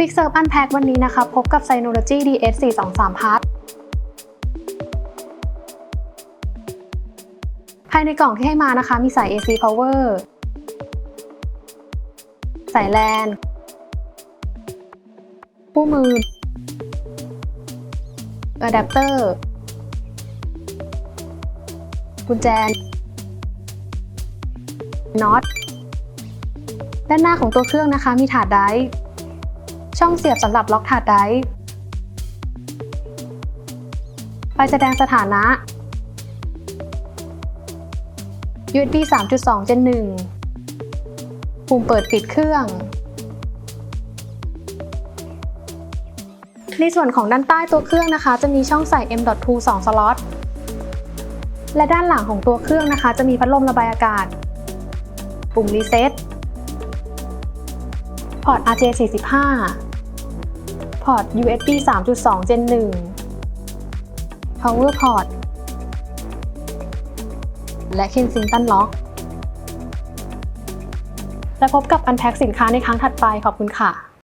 Quick Serve Unpack วันนี้นะคะ พบกับ Synology DS 423 Part ภายในกล่องที่ให้มานะคะ มีสาย AC Power สายแลนคู่มืออะแดปเตอร์ กุญแจน็อตด้านหน้าของตัวเครื่องนะคะ มีถาดไดร์ ช่องเสียบสำหรับล็อกถาดไดร์ไฟแสดงสถานะ USB 3.2 Gen 1ปุ่มเปิดปิดเครื่อง ในส่วนของด้านใต้ตัวเครื่องนะคะ จะมีช่องใส่ M.2 2สล็อต และด้านหลังของตัวเครื่องนะคะ จะมีพัดลมระบายอากาศ ปุ่มรีเซ็ตพอร์ต RJ45 พอร์ต USB 3.2 Gen 1 Power Port และ Kensington Lock และพบกับ Unpack สินค้าในครั้งถัดไปขอบคุณค่ะ